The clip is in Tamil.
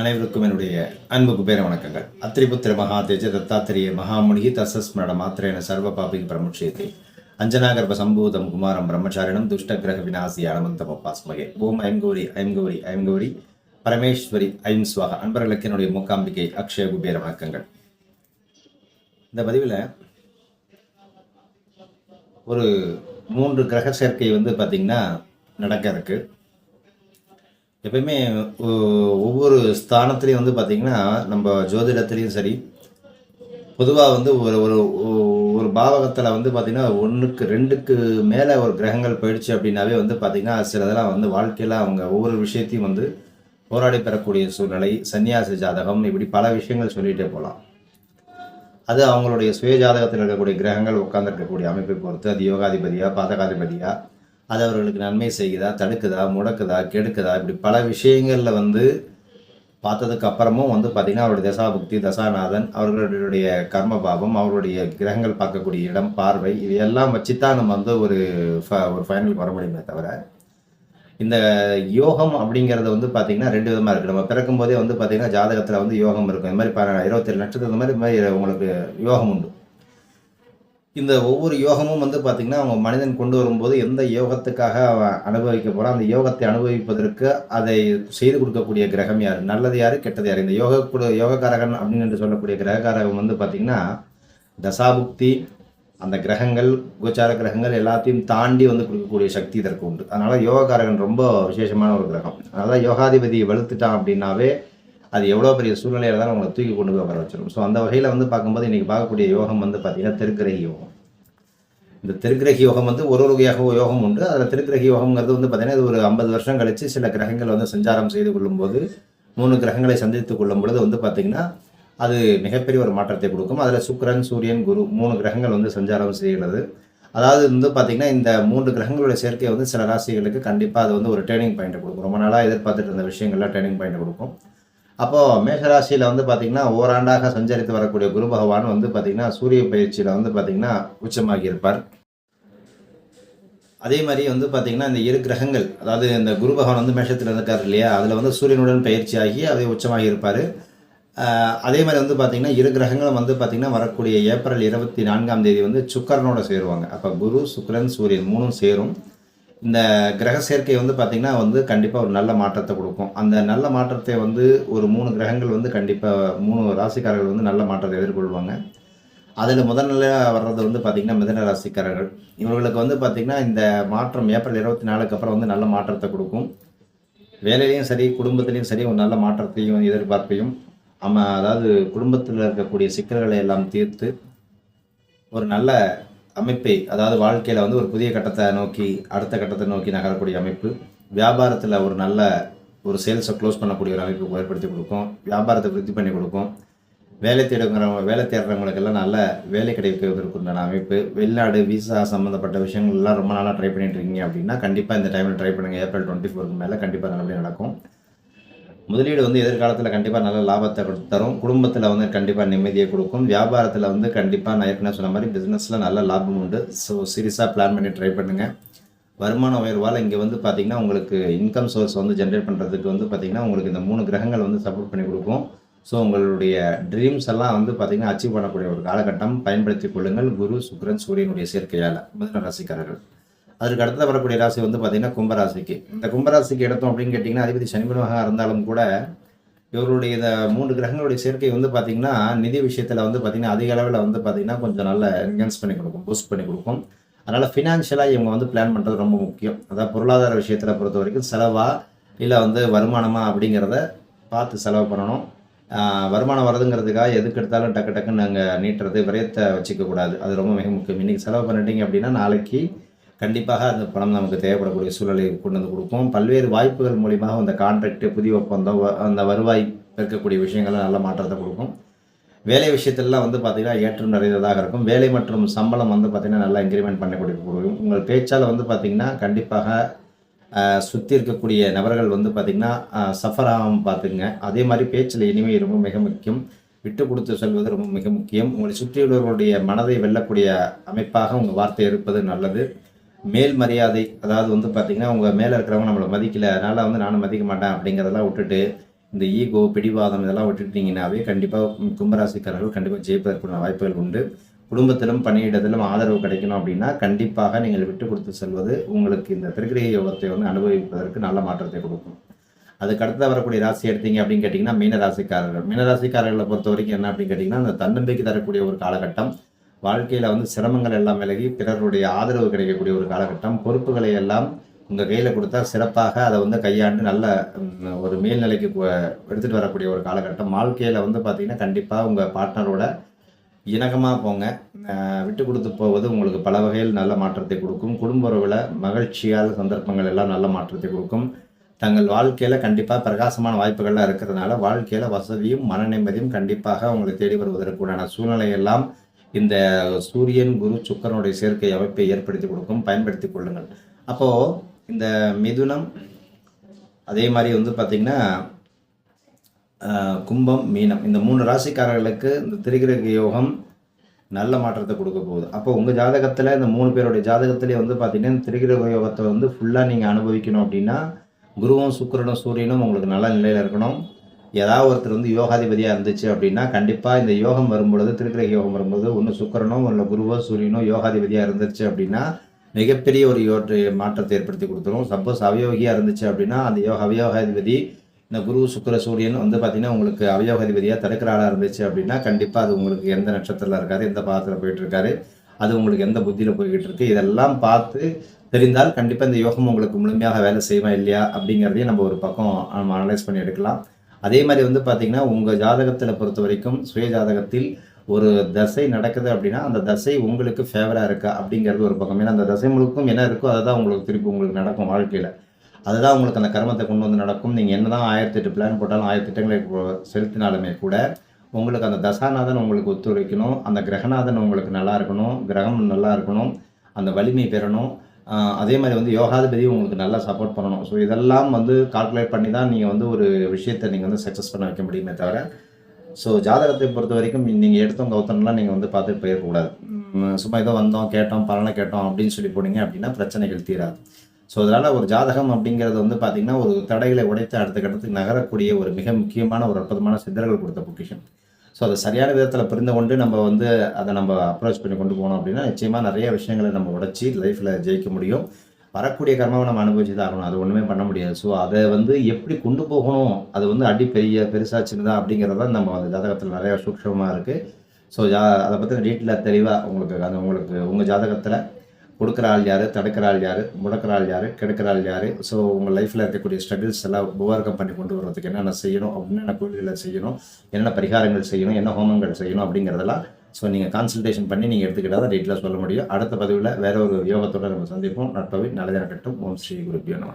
அனைவருக்கும் என்னுடைய அன்புக்கு பேர வணக்கங்கள். அத்திரிபுத்திர மகா தேஜ தத்தாத்திரிய மகாமுனிகி தசஸ்மரண மாத்திரேன சர்வ பாபிக பிரமுட்சியத்தை அஞ்சனாகர்ப சம்பூதம் குமாரம் பிரம்மச்சாரிணம் துஷ்டகிரக விநாசி அனந்தம் பாஸ்மகே ஓம் ஐம் கௌரி ஐம் பரமேஸ்வரி ஐம் சுவாக அன்பர்களுக்கு என்னுடைய மூக்காம்பிகை அக்ஷய குபேர வணக்கங்கள். இந்த பதிவில் ஒரு மூன்று கிரக சேர்க்கை வந்து பார்த்திங்கன்னா நடக்க இருக்குது எப்பயுமே ஒவ்வொரு ஸ்தானத்துலேயும் வந்து பார்த்திங்கன்னா நம்ம ஜோதிடத்துலேயும் சரி பொதுவாக வந்து ஒரு ஒரு ஒரு பாவகத்தில் வந்து பார்த்திங்கன்னா ஒன்றுக்கு ரெண்டுக்கு மேலே ஒரு கிரகங்கள் போயிடுச்சு அப்படின்னாவே வந்து பார்த்திங்கன்னா சிலதெல்லாம் வந்து வாழ்க்கையில் அவங்க ஒவ்வொரு விஷயத்தையும் வந்து போராடி பெறக்கூடிய சூழ்நிலை சன்னியாசி ஜாதகம் இப்படி பல விஷயங்கள் சொல்லிகிட்டே போகலாம் அது அவங்களுடைய சுய ஜாதகத்தில் இருக்கக்கூடிய கிரகங்கள் உட்காந்துருக்கக்கூடிய அமைப்பை பொறுத்து அது யோகாதிபதியாக பாதகாதிபதியாக அது அவர்களுக்கு நன்மை செய்யுதா தடுக்குதா முடக்குதா கெடுக்குதா? இப்படி பல விஷயங்களில் வந்து பார்த்ததுக்கு அப்புறமும் வந்து பார்த்திங்கன்னா அவருடைய தசாபுக்தி தசாநாதன் அவர்களுடைய கர்ம பாவம் அவருடைய கிரகங்கள் பார்க்கக்கூடிய இடம் பார்வை இது எல்லாம் வச்சு தான் நம்ம வந்து ஒரு ஃப- ஒரு ஃபைனலுக்கு வர முடியுமே தவிர இந்த யோகம் அப்படிங்கிறது வந்து பார்த்திங்கன்னா ரெண்டு விதமாக இருக்குது நம்ம பிறக்கும் போதே வந்து பார்த்திங்கன்னா ஜாதகத்தில் வந்து யோகம் இருக்கும். இந்த மாதிரி ப இருபத்தேழு நட்சத்திரம் இந்த மாதிரி இந்த மாதிரி உங்களுக்கு யோகம் உண்டு. இந்த ஒவ்வொரு யோகமும் வந்து பார்த்திங்கன்னா அவங்க மனிதன் கொண்டு வரும்போது எந்த யோகத்துக்காக அவன் அனுபவிக்க போகிறான் அந்த யோகத்தை அனுபவிப்பதற்கு அதை செய்து கொடுக்கக்கூடிய கிரகம் யார்? நல்லது யார்? கெட்டது யார்? இந்த யோக யோகக்காரகன் அப்படின்னு என்று சொல்லக்கூடிய கிரகக்காரகம் வந்து பார்த்திங்கன்னா தசாபுக்தி அந்த கிரகங்கள் கோச்சார கிரகங்கள் எல்லாத்தையும் தாண்டி வந்து கொடுக்கக்கூடிய சக்தி இதற்கு உண்டு. அதனால் யோகக்காரகன் ரொம்ப விசேஷமான ஒரு கிரகம். அதனால் யோகாதிபதி வலுத்துட்டான் அப்படின்னாவே அது எவ்வளோ பெரிய சூழ்நிலையில தான் உங்களை தூக்கி கொண்டு போய் வர வச்சிடும் ஸோ அந்த வகையில் வந்து பார்க்கும்போது இன்றைக்கி பார்க்கக்கூடிய யோகம் வந்து பார்த்திங்கன்னா திருக்கிரகி யோகம். இந்த திருக்கிரகி யோகம் வந்து ஒரு ஒரு யோக யோகம் உண்டு. அதில் திருக்கிரகி யோகங்கிறது வந்து பார்த்திங்கன்னா இது ஒரு ஐம்பது வருஷம் கழித்து சில கிரகங்கள் வந்து சஞ்சாரம் செய்து கொள்ளும்போது மூணு கிரகங்களை சந்தித்து கொள்ளும் பொழுது வந்து பார்த்திங்கன்னா அது மிகப்பெரிய ஒரு மாற்றத்தை கொடுக்கும். அதில் சுக்கிரன் சூரியன் குரு மூணு கிரகங்கள் வந்து சஞ்சாரம் செய்கிறது. அதாவது வந்து பார்த்திங்கன்னா இந்த மூன்று கிரகங்களுடைய சேர்க்கை வந்து சில ராசிகளுக்கு கண்டிப்பாக அது வந்து ஒரு டேர்னிங் பாயிண்ட் கொடுக்கும். ரொம்ப நாளாக எதிர்பார்த்துட்டு இருந்த விஷயங்கள்லாம் டேர்னிங் பாயிண்ட் கொடுக்கும். அப்போது மேஷராசியில் வந்து பார்த்திங்கன்னா ஓராண்டாக சஞ்சரித்து வரக்கூடிய குரு பகவான் வந்து பார்த்திங்கன்னா சூரிய பயிற்சியில் வந்து பார்த்திங்கன்னா உச்சமாகி இருப்பார். அதே மாதிரி வந்து பார்த்திங்கன்னா இந்த இரு கிரகங்கள் அதாவது இந்த குரு பகவான் வந்து மேஷத்தில் இருக்கார் இல்லையா? அதில் வந்து சூரியனுடன் பயிற்சியாகி அதே உச்சமாகி இருப்பார். அதே மாதிரி வந்து பார்த்திங்கன்னா இரு கிரகங்களும் வந்து பார்த்திங்கன்னா வரக்கூடிய ஏப்ரல் இருபத்தி நான்காம் தேதி வந்து சுக்கரனோட சேருவாங்க. அப்போ குரு சுக்கரன் சூரியன் மூணும் சேரும். இந்த கிரக சேர்க்கை வந்து பார்த்திங்கன்னா வந்து கண்டிப்பாக ஒரு நல்ல மாற்றத்தை கொடுக்கும். அந்த நல்ல மாற்றத்தை வந்து ஒரு மூணு கிரகங்கள் வந்து கண்டிப்பாக மூணு ராசிக்காரர்கள் வந்து நல்ல மாற்றத்தை எதிர்கொள்வாங்க. அதில் முதல்நிலையாக வர்றது வந்து பார்த்திங்கன்னா மிதன ராசிக்காரர்கள். இவர்களுக்கு வந்து பார்த்திங்கன்னா இந்த மாற்றம் ஏப்ரல் இருபத்தி நாலுக்கு அப்புறம் வந்து நல்ல மாற்றத்தை கொடுக்கும். வேலையிலையும் சரி குடும்பத்துலேயும் சரி ஒரு நல்ல மாற்றத்தையும் எதிர்பார்ப்பையும் ஆமாம் அதாவது குடும்பத்தில் இருக்கக்கூடிய சிக்கல்களை எல்லாம் தீர்த்து ஒரு நல்ல அமைப்பை அதாவது வாழ்க்கையில் வந்து ஒரு புதிய கட்டத்தை நோக்கி அடுத்த கட்டத்தை நோக்கி நகரக்கூடிய அமைப்பு வியாபாரத்தில் ஒரு நல்ல ஒரு சேல்ஸை க்ளோஸ் பண்ணக்கூடிய ஒரு அமைப்பு ஏற்படுத்தி கொடுக்கும். வியாபாரத்தை விருத்தி பண்ணி கொடுக்கும். வேலை தேடுங்கிறவங்க வேலை தேடுறவங்களுக்கெல்லாம் நல்ல வேலை கிடைக்கிறதுக்குண்டான அமைப்பு. வெளிநாடு விசா சம்மந்தப்பட்ட விஷயங்கள்லாம் ரொம்ப நாளாக ட்ரை பண்ணிட்டு இருக்கீங்க அப்படின்னா கண்டிப்பாக இந்த டைமில் ட்ரை பண்ணுங்கள் ஏப்ரல் டுவெண்ட்டி ஃபோருக்கு மேலே கண்டிப்பாக நல்லபடியாக நடக்கும். முதலீடு வந்து எதிர்காலத்தில் கண்டிப்பாக நல்ல லாபத்தை கொடுத்து தரும். குடும்பத்தில் வந்து கண்டிப்பாக நிம்மதியை கொடுக்கும். வியாபாரத்தில் வந்து கண்டிப்பாக நான் ஏற்கனவே சொன்ன மாதிரி பிஸ்னஸில் நல்ல லாபம் உண்டு. ஸோ சீரியஸாக பிளான் பண்ணி ட்ரை பண்ணுங்கள் வருமான உயர்வால் இங்கே வந்து பார்த்திங்கன்னா உங்களுக்கு இன்கம் சோர்ஸ் வந்து ஜென்ரேட் பண்ணுறதுக்கு வந்து பார்த்திங்கன்னா உங்களுக்கு இந்த மூணு கிரகங்கள் வந்து சப்போர்ட் பண்ணி கொடுக்கும். ஸோ உங்களுடைய ட்ரீம்ஸ் எல்லாம் வந்து பார்த்திங்கன்னா அச்சீவ் பண்ணக்கூடிய ஒரு காலகட்டம். பயன்படுத்திக் கொள்ளுங்கள். குரு சுக்ரன் சூரியனுடைய சேர்க்கையால். மிதன ரசிகர்கள் அதுக்கு அடுத்தது வரக்கூடிய ராசி வந்து பார்த்தீங்கன்னா கும்பராசிக்கு. இந்த கும்பராசிக்கு எடுத்தோம் அப்படின்னு கேட்டிங்கன்னா அதிபதி சனிபனமாக இருந்தாலும் கூட இவருடைய இந்த மூன்று கிரகங்களுடைய சேர்க்கை வந்து பார்த்திங்கன்னா நிதி விஷயத்தில் வந்து பார்த்திங்கன்னா அதிக அளவில் வந்து பார்த்திங்கன்னா கொஞ்சம் நல்ல என்ஹான்ஸ் பண்ணி கொடுக்கும் பூஸ்ட் பண்ணி கொடுக்கும். அதனால் ஃபினான்ஷியலாக இவங்க வந்து பிளான் பண்ணுறது ரொம்ப முக்கியம். அதாவது பொருளாதார விஷயத்தில் பொறுத்த வரைக்கும் செலவா இல்லை வந்து வருமானமா அப்படிங்கிறத பார்த்து செலவு பண்ணணும். வருமானம் வருதுங்கிறதுக்காக எதுக்கு எடுத்தாலும் டக்கு டக்குன்னு நாங்கள் நீட்டுறது விரயத்தை வச்சுக்கக்கூடாது அது ரொம்ப மிக முக்கியம். இன்றைக்கி செலவு பண்ணிட்டீங்க அப்படின்னா நாளைக்கு கண்டிப்பாக அந்த பணம் நமக்கு தேவைப்படக்கூடிய சூழலை கொண்டு வந்து கொடுக்கும் பல்வேறு வாய்ப்புகள் மூலியமாக அந்த கான்ட்ராக்ட் புதிய ஒப்பந்தம் வ- அந்த வருவாய் இருக்கக்கூடிய விஷயங்கள்லாம் நல்ல மாற்றத்தை கொடுக்கும். வேலை விஷயத்திலலாம் வந்து பார்த்திங்கன்னா ஏற்றம் நிறைந்ததாக இருக்கும். வேலை மற்றும் சம்பளம் வந்து பார்த்திங்கன்னா நல்லா இன்க்ரிமெண்ட் பண்ணி கொடுக்கும் உங்கள் பேச்சால் வந்து பார்த்திங்கன்னா கண்டிப்பாக சுற்றி இருக்கக்கூடிய நபர்கள் வந்து பார்த்திங்கன்னா சஃபர் ஆகாமல் பார்த்துங்க அதே மாதிரி பேச்சில் இனிமை ரொம்ப மிக முக்கியம். விட்டு கொடுத்து சொல்வது ரொம்ப மிக முக்கியம். உங்களை சுற்றியுள்ளவர்களுடைய மனதை வெல்லக்கூடிய அமைப்பாக உங்கள் வார்த்தை இருப்பது நல்லது. மேல் மரியாதை அதாவது வந்து பார்த்திங்கன்னா உங்கள் மேலே இருக்கிறவங்க நம்மளை மதிக்கல அதனால் வந்து நானும் மதிக்க மாட்டேன் அப்படிங்கிறதெல்லாம் விட்டுட்டு இந்த ஈகோ பிடிவாதம் இதெல்லாம் விட்டுட்டீங்கன்னாவே கண்டிப்பாக கும்பராசிக்காரர்கள் கண்டிப்பாக ஜெயிப்பதற்குள்ள வாய்ப்புகள் உண்டு. குடும்பத்திலும் பணியிடத்திலும் ஆதரவு கிடைக்கணும் அப்படின்னா கண்டிப்பாக நீங்கள் விட்டு கொடுத்து செல்வது உங்களுக்கு இந்த திருக்கிரக யோகத்தை வந்து அனுபவிப்பதற்கு நல்ல மாற்றத்தை கொடுக்கும். அதுக்கு அடுத்து வரக்கூடிய ராசி எடுத்தீங்க அப்படின்னு கேட்டிங்கன்னா மீனராசிக்காரர்கள். மீனராசிக்காரர்களை பொறுத்த வரைக்கும் என்ன அப்படின்னு கேட்டிங்கன்னா அந்த தன்னம்பிக்கை தரக்கூடிய ஒரு காலகட்டம். வாழ்க்கையில் வந்து சிரமங்கள் எல்லாம் விலகி பிறருடைய ஆதரவு கிடைக்கக்கூடிய ஒரு காலகட்டம். பொறுப்புகளை எல்லாம் உங்கள் கையில் கொடுத்தா சிறப்பாக அதை வந்து கையாண்டு நல்ல ஒரு மேல்நிலைக்கு எடுத்துகிட்டு வரக்கூடிய ஒரு காலகட்டம். வாழ்க்கையில் வந்து பார்த்திங்கன்னா கண்டிப்பாக உங்கள் பார்ட்னரோட இணக்கமாக போங்க. விட்டு கொடுத்து போவது உங்களுக்கு பல வகையில் நல்ல மாற்றத்தை கொடுக்கும். குடும்ப உறவில் மகிழ்ச்சியால் சந்தர்ப்பங்கள் எல்லாம் நல்ல மாற்றத்தை கொடுக்கும். தங்கள் வாழ்க்கையில் கண்டிப்பாக பிரகாசமான வாய்ப்புகள்லாம் இருக்கிறதுனால வாழ்க்கையில் வசதியும் மன நிம்மதியும் கண்டிப்பாக உங்களை தேடி வருவதற்குண்டான சூழ்நிலையெல்லாம் எல்லாம் இந்த சூரியன் குரு சுக்கரனுடைய சேர்க்கை அமைப்பை ஏற்படுத்தி கொடுக்கும். பயன்படுத்தி கொள்ளுங்கள். அப்போது இந்த மிதுனம் அதே மாதிரி வந்து பார்த்திங்கன்னா கும்பம் மீனம் இந்த மூணு ராசிக்காரர்களுக்கு இந்த திரிகிரக யோகம் நல்ல மாற்றத்தை கொடுக்க போகுது. அப்போ உங்கள் ஜாதகத்தில் இந்த மூணு பேருடைய ஜாதகத்திலே வந்து பார்த்தீங்கன்னா இந்த திரிகிரக யோகத்தை வந்து ஃபுல்லாக நீங்கள் அனுபவிக்கணும் அப்படின்னா குருவும் சுக்கிரனும் சூரியனும் உங்களுக்கு நல்ல நிலையில் இருக்கணும். ஏதாவது ஒருத்தர் வந்து யோகாதிபதியாக இருந்துச்சு அப்படின்னா கண்டிப்பாக இந்த யோகம் வரும்பொழுது திருக்கிரக யோகம் வரும்போது ஒன்று சுக்கரனோ இல்லை குருவோ சூரியனோ யோகாதிபதியாக இருந்துச்சு அப்படின்னா மிகப்பெரிய ஒரு யோற்று மாற்றத்தை ஏற்படுத்தி கொடுத்துரும். சப்போஸ் அவயோகியாக இருந்துச்சு அப்படின்னா அந்த யோக அவயோகாதிபதி இந்த குரு சுக்கிர சூரியன் வந்து பார்த்தீங்கன்னா உங்களுக்கு அவயோகாதிபதியாக தடுக்கிற ஆளாக இருந்துச்சு அப்படின்னா கண்டிப்பாக அது உங்களுக்கு எந்த நட்சத்திரத்தில் இருக்காது எந்த பாதத்தில் போயிட்டு இருக்காரு அது உங்களுக்கு எந்த புத்தியில் போய்கிட்டு இருக்கு இதெல்லாம் பார்த்து தெரிந்தால் கண்டிப்பாக இந்த யோகம் உங்களுக்கு முழுமையாக வேலை செய்யுமா இல்லையா அப்படிங்கிறதையும் நம்ம ஒரு பக்கம் நம்ம அனலைஸ் பண்ணி எடுக்கலாம். அதே மாதிரி வந்து பார்த்தீங்கன்னா உங்கள் ஜாதகத்தில் பொறுத்த வரைக்கும் சுய ஜாதகத்தில் ஒரு தசை நடக்குது அப்படின்னா அந்த தசை உங்களுக்கு ஃபேவராக இருக்கா அப்படிங்கிறது ஒரு பக்கம். ஏன்னா அந்த தசை முழுக்கும் என்ன இருக்கோ அதை தான் உங்களுக்கு திருப்பி உங்களுக்கு நடக்கும் வாழ்க்கையில். அதுதான் உங்களுக்கு அந்த கர்மத்தை கொண்டு வந்து நடக்கும். நீங்கள் என்ன தான் ஆயிரத்தி எட்டு பிளான் போட்டாலும் ஆயிரத்தி திட்டங்களை போ- செலுத்தினாலுமே கூட உங்களுக்கு அந்த தசாநாதன் உங்களுக்கு ஒத்துழைக்கணும். அந்த கிரகநாதன் உங்களுக்கு நல்லா இருக்கணும். கிரகம் நல்லா இருக்கணும். அந்த வலிமை பெறணும். அதே மாதிரி வந்து யோகாதிபதி உங்களுக்கு நல்லா சப்போர்ட் பண்ணணும். ஸோ இதெல்லாம் வந்து கால்குலேட் பண்ணி தான் நீங்கள் வந்து ஒரு விஷயத்தை நீங்கள் வந்து சக்ஸஸ் பண்ண வைக்க முடியுமே தவிர ஸோ ஜாதகத்தை பொறுத்த வரைக்கும் நீங்கள் எடுத்தோம் கௌத்தம்லாம் நீங்கள் வந்து பார்த்துட்டு போயிடக்கூடாது. சும்மா ஏதோ வந்தோம் கேட்டோம் பலனை கேட்டோம் அப்படின்னு சொல்லி போனீங்க அப்படின்னா பிரச்சனைகள் தீராது. ஸோ அதனால் ஒரு ஜாதகம் அப்படிங்கிறது வந்து பார்த்திங்கன்னா ஒரு தடைகளை உடைத்து அடுத்த கட்டத்துக்கு நகரக்கூடிய ஒரு மிக முக்கியமான ஒரு அற்புதமான சித்தர்கள் கொடுத்த பொக்கிஷன் ஸோ அதை சரியான விதத்தில் புரிந்து கொண்டு நம்ம வந்து அதை நம்ம அப்ரோச் பண்ணி கொண்டு போனோம் அப்படின்னா நிச்சயமாக நிறைய விஷயங்களை நம்ம உடச்சி லைஃப்பில் ஜெயிக்க முடியும். வரக்கூடிய கர்மாவை நம்ம அனுபவிச்சு தான் ஆகணும். அது ஒன்றுமே பண்ண முடியாது. ஸோ அதை வந்து எப்படி கொண்டு போகணும்? அது வந்து அடி பெரிய பெருசா சின்னதா அப்படிங்கிறது தான் நம்ம அந்த ஜாதகத்தில் நிறையா சூக்ஷமாக இருக்குது ஸோ ஜா அதை பற்றின டீட்டெயிலாக தெளிவாக உங்களுக்கு அந்த உங்களுக்கு உங்கள் ஜாதகத்தில் கொடுக்குற ஆள் யார்? தடுக்கிற ஆள் யார்? முடக்கிற ஆள் யார்? கெடுக்கிற ஆள் யார் ஸோ உங்கள் லைஃப்பில் இருக்கக்கூடிய ஸ்ட்ரகிள்ஸ் எல்லாம் ஓவர்கம் பண்ணி கொண்டு வர்றதுக்கு என்னென்ன செய்யணும்? என்னென்ன கோயில்களை செய்யணும்? என்னென்ன பரிகாரங்கள் செய்யணும்? என்ன ஹோமங்கள் செய்யணும்? அப்படிங்கிறதெல்லாம் ஸோ நீங்கள் கான்சல்டேஷன் பண்ணி நீங்கள் எடுத்துக்கிட்டால் தான் டீட்டெயிலாக சொல்ல முடியும். அடுத்த பதிவில் வேற ஒரு யோகத்தோட நம்ம சந்திப்போம். நட்பவை நல்லதே நடக்கட்டும். ஓம் ஸ்ரீ குருபியோ நம.